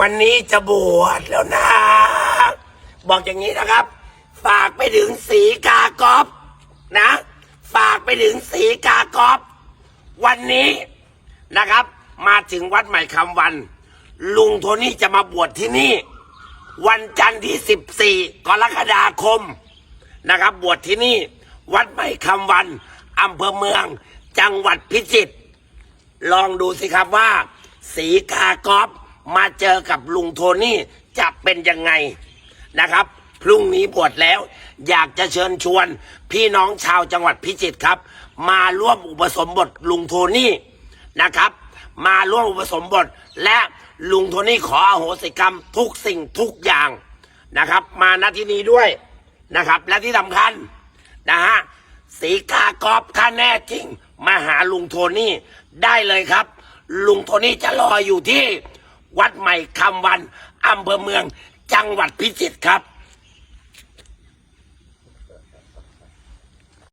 วันนี้จะบวชแล้วนะ บอกอย่างนี้นะครับ ฝากไปถึงสีกากอบนะ ฝากไปถึงสีกากอบวันนี้นะครับ มาถึงวัดใหม่คำวัน ลุงโทนี่จะมาบวชที่นี่ วันจันทร์ที่ 14 กรกฎาคมนะครับ บวชที่นี่ วัดใหม่คำวันอำเภอเมือง จังหวัดพิจิตรลองดูสิครับว่า สีกากอบ มาเจอกับลุงโทนี่จะเป็นยังไงนะครับ พรุ่งนี้บวชแล้ว อยากจะเชิญชวน พี่น้องชาวจังหวัดพิจิตรครับ มาร่วมอุปสมบทลุงโทนี่นะครับ มาร่วมอุปสมบทและลุงโทนี่ขออโหสิกรรมทุกสิ่งทุกอย่างนะครับ มาณที่นี้ด้วยนะครับ และที่สำคัญนะฮะสีกากอบถ้าแน่จริง มาหาลุงโทนี่ได้เลยครับ ลุงโทนี่จะรออยู่ที่ วัดใหม่คำวันอำเภอเมืองจังหวัดพิจิตรครับ